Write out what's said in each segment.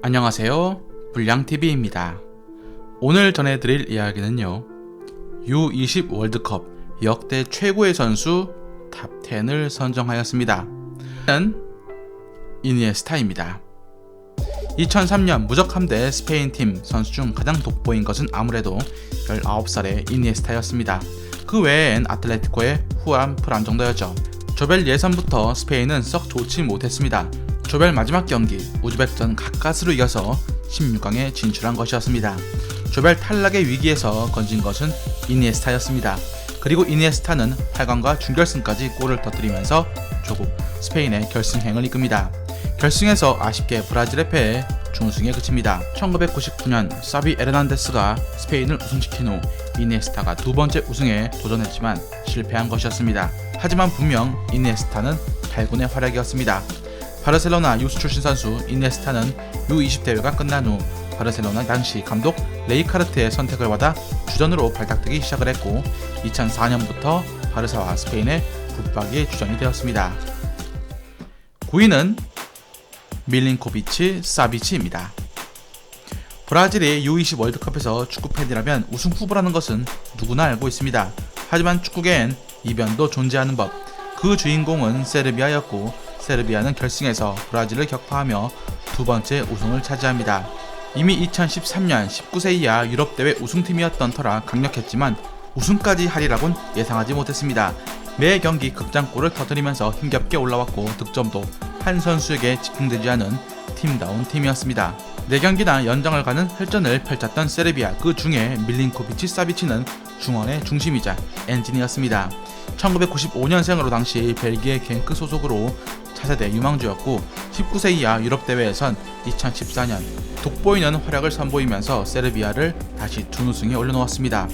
안녕하세요. 불량TV입니다. 오늘 전해드릴 이야기는요. U20 월드컵 역대 최고의 선수 탑 10을 선정하였습니다. 는 이니에스타입니다. 2003년 무적함대 스페인 팀 선수 중 가장 돋보인 것은 아무래도 19살의 이니에스타였습니다. 그 외엔 아틀레티코의 후안 프란 정도였죠. 조별 예선부터 스페인은 썩 좋지 못했습니다. 조별 마지막 경기 우즈벡전 가까스로 이겨서 16강에 진출한 것이었습니다. 조별 탈락의 위기에서 건진 것은 이니에스타였습니다. 그리고 이니에스타는 8강과 준결승까지 골을 터뜨리면서 조국 스페인의 결승행을 이끕니다. 결승에서 아쉽게 브라질에 패해 준우승에 그칩니다. 1999년 사비 에르난데스가 스페인을 우승시킨 후 이니에스타가 두 번째 우승에 도전했지만 실패한 것이었습니다. 하지만 분명 이니에스타는 달군의 활약이었습니다. 바르셀로나 유스 출신 선수 이니에스타는 U20 대회가 끝난 후 바르셀로나 당시 감독 레이카르트의 선택을 받아 주전으로 발탁되기 시작을 했고 2004년부터 바르사와 스페인의 붙박이의 주전이 되었습니다. 9위는 밀린코비치 사비치입니다. 브라질이 U20 월드컵에서 축구 팬이라면 우승 후보라는 것은 누구나 알고 있습니다. 하지만 축구계엔 이변도 존재하는 법. 그 주인공은 세르비아였고 세르비아는 결승에서 브라질을 격파하며 두 번째 우승을 차지합니다. 이미 2013년 19세 이하 유럽대회 우승팀이었던 터라 강력했지만 우승까지 하리라곤 예상하지 못했습니다. 매 경기 극장골을 터뜨리면서 힘겹게 올라왔고 득점도 한 선수에게 집중되지 않은 팀다운 팀이었습니다. 4경기나 연장을 가는 혈전을 펼쳤던 세르비아 그 중에 밀린코비치 사비치는 중원의 중심이자 엔진이었습니다. 1995년생으로 당시 벨기에 겐크 소속으로 차세대 유망주였고 19세 이하 유럽 대회에선 2014년 돋보이는 활약을 선보이면서 세르비아를 다시 준우승에 올려놓았습니다.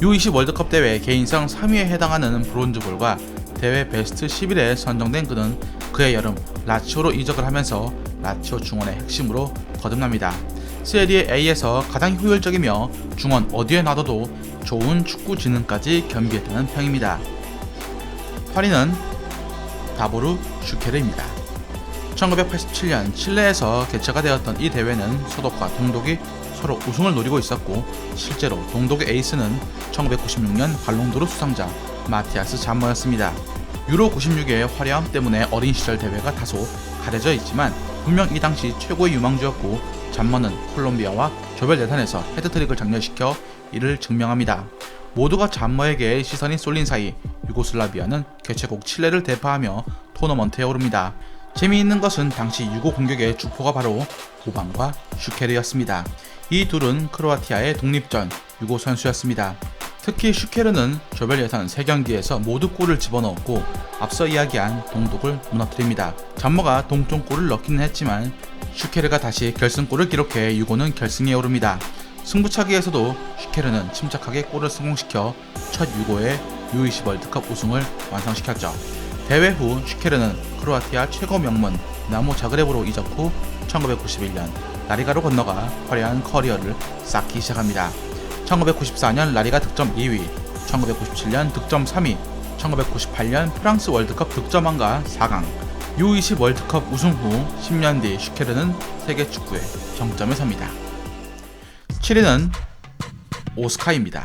U20 월드컵 대회 개인상 3위에 해당하는 브론즈볼과 대회 베스트 11에 선정된 그는 그의 여름 라치오로 이적을 하면서 라치오 중원의 핵심으로 거듭납니다. 세리에 A에서 가장 효율적이며 중원 어디에 놔둬도 좋은 축구 지능까지 겸비했다는 평입니다. 8위는 다보르 슈케르입니다. 1987년 칠레에서 개최가 되었던 이 대회는 서독과 동독이 서로 우승을 노리고 있었고 실제로 동독의 에이스는 1996년 발롱도르 수상자 마티아스 잠머였습니다. 유로 96의 화려함 때문에 어린 시절 대회가 다소 가려져 있지만 분명 이 당시 최고의 유망주였고 잠머는 콜롬비아와 조별 예선에서 헤드트릭을 장려시켜 이를 증명합니다. 모두가 잠머에게 시선이 쏠린 사이 유고슬라비아는 개최국 칠레를 대파하며 토너먼트에 오릅니다. 재미있는 것은 당시 유고 공격의 주포가 바로 오방과 슈케르였습니다. 이 둘은 크로아티아의 독립전 유고 선수였습니다. 특히 슈케르는 조별 예선 3경기에서 모두 골을 집어넣었고 앞서 이야기한 동독을 무너뜨립니다. 잠머가 동점골을 넣기는 했지만 슈케르가 다시 결승골을 기록해 유고는 결승에 오릅니다. 승부차기에서도 슈케르는 침착하게 골을 성공시켜 첫 유고의 U20 월드컵 우승을 완성시켰죠. 대회 후 슈케르는 크로아티아 최고 명문 나무 자그레브로 이적 후 1991년 라리가로 건너가 화려한 커리어를 쌓기 시작합니다. 1994년 라리가 득점 2위, 1997년 득점 3위, 1998년 프랑스 월드컵 득점왕과 4강, U20 월드컵 우승 후 10년 뒤 슈케르는 세계 축구의 정점에 섭니다. 7위는 오스카입니다.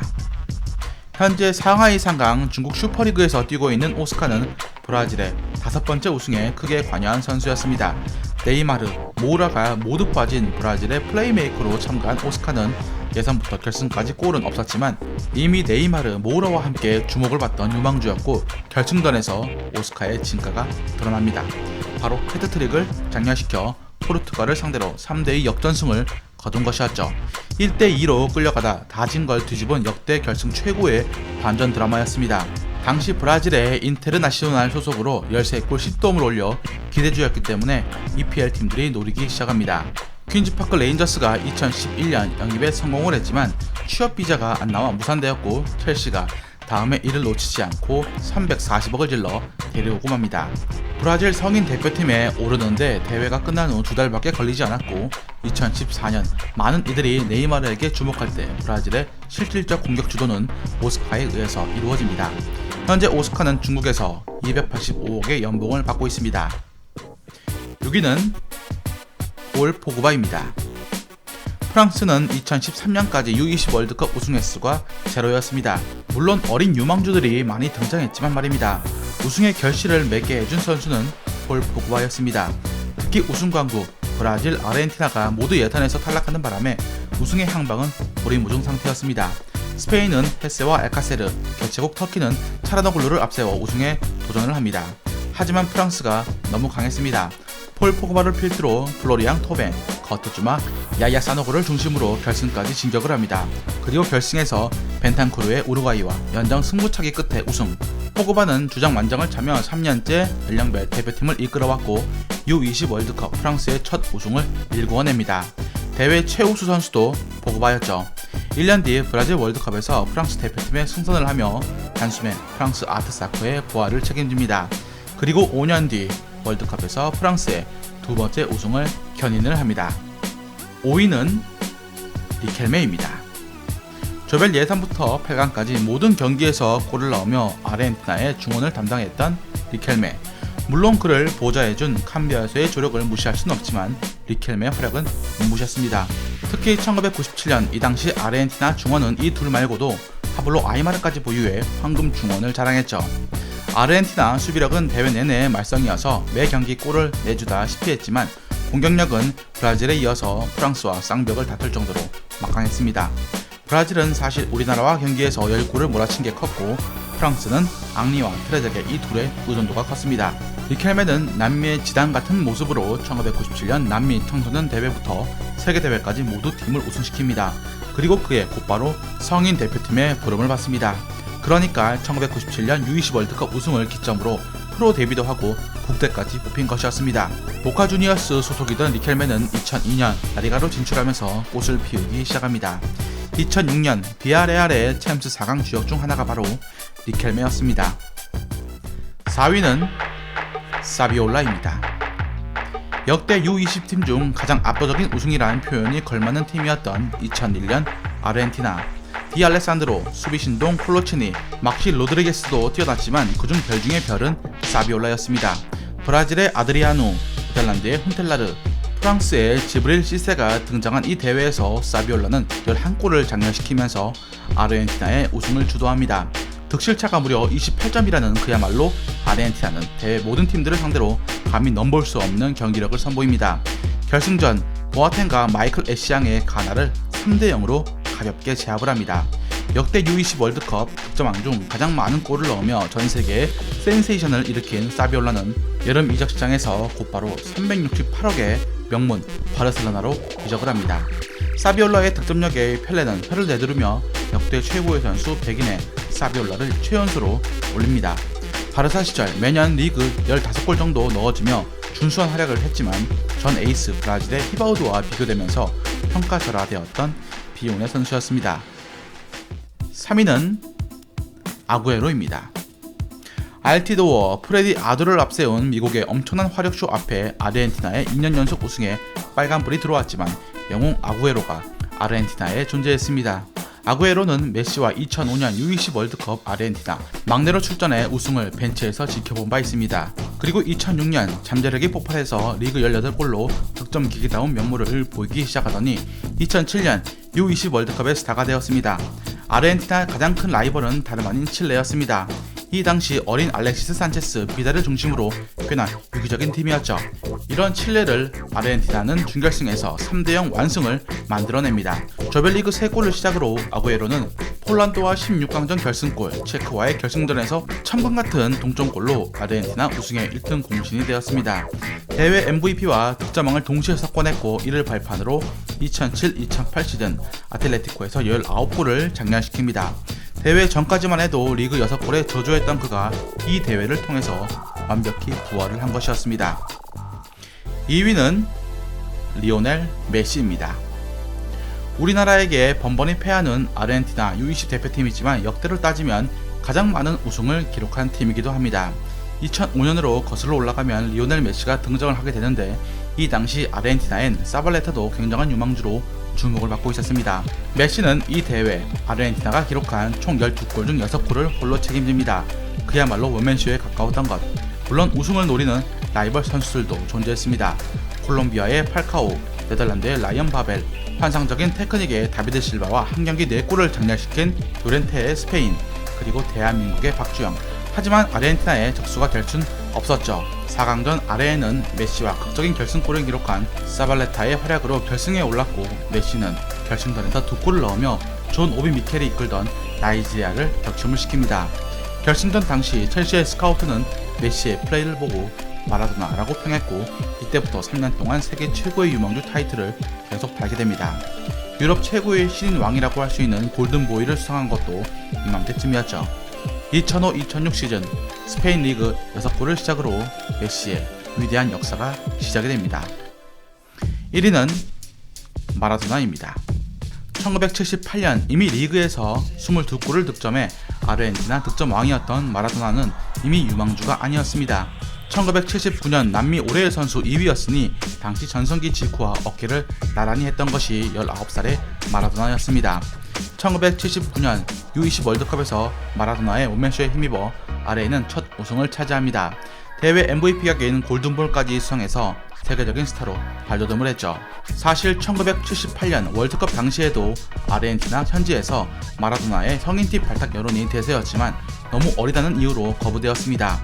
현재 상하이 상강 중국 슈퍼리그에서 뛰고 있는 오스카는 브라질의 다섯 번째 우승에 크게 관여한 선수였습니다. 네이마르, 모우라가 모두 빠진 브라질의 플레이메이커로 참가한 오스카는 예선부터 결승까지 골은 없었지만 이미 네이마르, 모우라와 함께 주목을 받던 유망주였고 결승전에서 오스카의 진가가 드러납니다. 바로 헤드트릭을 장려시켜 포르투갈을 상대로 3대2 역전승을 거둔 것이었죠. 1대2로 끌려가다 다진 걸 뒤집은 역대 결승 최고의 반전 드라마였습니다. 당시 브라질의 인테르나시오날 소속으로 13골 10도움을 올려 기대주였기 때문에 EPL 팀들이 노리기 시작합니다. 퀸즈파크 레인저스가 2011년 영입에 성공을 했지만 취업 비자가 안 나와 무산되었고 첼시가 다음에 이를 놓치지 않고 340억을 질러 데려오고 맙니다. 브라질 성인 대표팀에 오르는데 대회가 끝난 후 두 달밖에 걸리지 않았고 2014년 많은 이들이 네이마르에게 주목할 때 브라질의 실질적 공격 주도는 오스카에 의해서 이루어집니다. 현재 오스카는 중국에서 285억의 연봉을 받고 있습니다. 6위는 폴 포그바입니다. 프랑스는 2013년까지 U20 월드컵 우승 횟수가 제로였습니다. 물론 어린 유망주들이 많이 등장했지만 말입니다. 우승의 결실을 맺게 해준 선수는 폴 포그바였습니다. 특히 우승 광부 브라질, 아르헨티나가 모두 예선에서 탈락하는 바람에 우승의 향방은 고리무중 상태였습니다. 스페인은 헤세와 에카세르, 개최국 터키는 차라노글루를 앞세워 우승에 도전을 합니다. 하지만 프랑스가 너무 강했습니다. 폴 포그바를 필두로 플로리앙 토벤, 거트주마, 야야 사노고를 중심으로 결승까지 진격을 합니다. 그리고 결승에서 벤탄쿠르의 우루과이와 연장 승부차기 끝에 우승. 포그바는 주장 완장을 차며 3년째 연령별 대표팀을 이끌어왔고 U20 월드컵 프랑스의 첫 우승을 일궈냅니다. 대회 최우수 선수도 포그바였죠. 1년 뒤 브라질 월드컵에서 프랑스 대표팀에 승선을 하며 단숨에 프랑스 아트사코의 부활을 책임집니다. 그리고 5년 뒤 월드컵에서 프랑스의 두 번째 우승을 견인을 합니다. 5위는 리켈메입니다. 조별 예선부터 8강까지 모든 경기에서 골을 넣으며 아르헨티나의 중원을 담당했던 리켈메. 물론 그를 보좌해준 캄비아소의 조력을 무시할 수는 없지만 리켈메의 활약은 눈부셨습니다. 특히 1997년 이 당시 아르헨티나 중원은 이 둘 말고도 파블로 아이마르까지 보유해 황금 중원을 자랑했죠. 아르헨티나 수비력은 대회 내내 말썽이어서 매 경기 골을 내주다 시피 했지만 공격력은 브라질에 이어서 프랑스와 쌍벽을 다툴 정도로 막강했습니다. 브라질은 사실 우리나라와 경기에서 10골을 몰아친 게 컸고 프랑스는 앙리와 트레제게 이 둘의 의존도가 컸습니다. 리켈메는 남미의 지단 같은 모습으로 1997년 남미 청소년 대회부터 세계 대회까지 모두 팀을 우승시킵니다. 그리고 그에 곧바로 성인 대표팀의 부름을 받습니다. 그러니까 1997년 U20 월드컵 우승을 기점으로 프로 데뷔도 하고 국대까지 뽑힌 것이었습니다. 보카 주니어스 소속이던 리켈메는 2002년 라리가로 진출하면서 꽃을 피우기 시작합니다. 2006년 비아레알의 챔스 4강 주역 중 하나가 바로 리켈메였습니다. 4위는 사비올라입니다. 역대 U20 팀 중 가장 압도적인 우승이라는 표현이 걸맞는 팀이었던 2001년 아르헨티나 디알레산드로, 수비신동, 콜로치니, 막시 로드리게스도 뛰어났지만 그중 별중의 별은 사비올라였습니다. 브라질의 아드리아누, 네덜란드의 훈텔라르, 프랑스의 지브릴 시세가 등장한 이 대회에서 사비올라는 11골을 장렬시키면서 아르헨티나의 우승을 주도합니다. 득실차가 무려 28점이라는 그야말로 아르헨티나는 대회 모든 팀들을 상대로 감히 넘볼 수 없는 경기력을 선보입니다. 결승전 보아텐과 마이클 애시앙의 가나를 3대 0으로 가볍게 제압을 합니다. 역대 U20 월드컵 득점왕 중 가장 많은 골을 넣으며 전 세계에 센세이션을 일으킨 사비올라는 여름 이적 시장에서 곧바로 368억의 명문 바르셀로나로 이적을 합니다. 사비올라의 득점력에 펠레는 혀를 내두르며 역대 최고의 선수 100인의 사비올라를 최연소로 올립니다. 바르사 시절 매년 리그 15골 정도 넣어주며 준수한 활약을 했지만 전 에이스 브라질의 히바우드와 비교되면서 평가절하되었던 비운의 선수였습니다. 3위는 아구에로입니다. 알티도어 프레디 아두를 앞세운 미국의 엄청난 화력쇼 앞에 아르헨티나의 2년 연속 우승에 빨간불이 들어왔지만 영웅 아구에로가 아르헨티나에 존재했습니다. 아구에로는 메시와 2005년 U20 월드컵 아르헨티나 막내로 출전해 우승을 벤치에서 지켜본 바 있습니다. 그리고 2006년 잠재력이 폭발해서 리그 18골로 득점 기기다운 면모를 보이기 시작하더니 2007년 U20 월드컵의 스타가 되었습니다. 아르헨티나 가장 큰 라이벌은 다름 아닌 칠레였습니다. 이 당시 어린 알렉시스 산체스 비달을 중심으로 꽤나 유기적인 팀이었죠. 이런 칠레를 아르헨티나는 준결승에서 3대0 완승을 만들어냅니다. 조별리그 3골을 시작으로 아구에로는 폴란드와 16강전 결승골, 체크와의 결승전에서 천금 같은 동점골로 아르헨티나 우승의 1등 공신이 되었습니다. 대회 MVP와 득점왕을 동시에 석권했고 이를 발판으로 2007-2008 시즌 아틀레티코에서 19골을 장렬시킵니다. 대회 전까지만 해도 리그 6골에 저조했던 그가 이 대회를 통해서 완벽히 부활을 한 것이었습니다. 2위는 리오넬 메시입니다. 우리나라에게 번번이 패하는 아르헨티나 U20 대표팀이지만 역대로 따지면 가장 많은 우승을 기록한 팀이기도 합니다. 2005년으로 거슬러 올라가면 리오넬 메시가 등장을 하게 되는데 이 당시 아르헨티나엔 사발레타도 굉장한 유망주로 주목을 받고 있었습니다. 메시는 이 대회 아르헨티나가 기록한 총 12골 중 6골을 홀로 책임집니다. 그야말로 원맨쇼에 가까웠던 것. 물론 우승을 노리는 라이벌 선수들도 존재했습니다. 콜롬비아의 팔카오, 네덜란드의 라이언 바벨, 환상적인 테크닉의 다비드 실바와 한 경기 4골을 장렬시킨 도렌테의 스페인, 그리고 대한민국의 박주영. 하지만 아르헨티나의 적수가 될 순 없었죠. 4강전 아래에는 메시와 극적인 결승골을 기록한 사발레타의 활약으로 결승에 올랐고 메시는 결승전에서 두 골을 넣으며 존 오비 미켈이 이끌던 나이지리아를 격침을 시킵니다. 결승전 당시 첼시의 스카우트는 메시의 플레이를 보고 마라도나라고 평했고 이때부터 3년 동안 세계 최고의 유망주 타이틀을 계속 달게 됩니다. 유럽 최고의 신인 왕이라고 할 수 있는 골든보이를 수상한 것도 이맘때쯤이었죠. 2005-2006 시즌 스페인 리그 6골을 시작으로 메시의 위대한 역사가 시작이 됩니다. 1위는 마라도나입니다. 1978년 이미 리그에서 22골을 득점해 아르헨티나 득점 왕이었던 마라도나는 이미 유망주가 아니었습니다. 1979년 남미 올해의 선수 2위였으니 당시 전성기 직후와 어깨를 나란히 했던 것이 19살의 마라도나였습니다. 1979년 U20 월드컵에서 마라도나의 오멘쇼에 힘입어 아레이는 첫 우승을 차지합니다. 대회 MVP가 개인 골든볼까지 수상해서 세계적인 스타로 발돋움을 했죠. 사실 1978년 월드컵 당시에도 아르헨티나 현지에서 마라도나의 성인팀 발탁 여론이 대세였지만 너무 어리다는 이유로 거부되었습니다.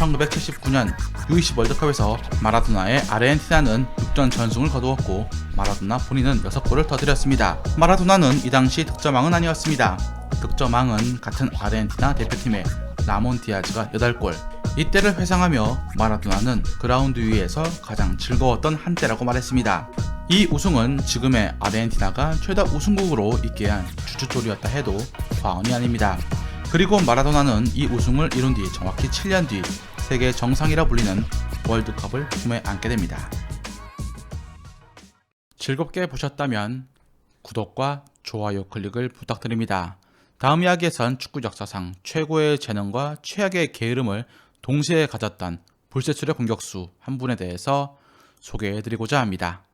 1979년 U20 월드컵에서 마라도나의 아르헨티나는 6전 전승을 거두었고 마라도나 본인은 6골을 터뜨렸습니다. 마라도나는 이 당시 득점왕은 아니었습니다. 득점왕은 같은 아르헨티나 대표팀의 라몬 디아즈가 8골. 이때를 회상하며 마라도나는 그라운드 위에서 가장 즐거웠던 한때라고 말했습니다. 이 우승은 지금의 아르헨티나가 최다 우승국으로 있게 한 주춧돌이었다 해도 과언이 아닙니다. 그리고 마라도나는 이 우승을 이룬 뒤 정확히 7년 뒤 세계 정상이라 불리는 월드컵을 품에 안게 됩니다. 즐겁게 보셨다면 구독과 좋아요 클릭을 부탁드립니다. 다음 이야기에선 축구 역사상 최고의 재능과 최악의 게으름을 동시에 가졌던 불세출의 공격수 한 분에 대해서 소개해드리고자 합니다.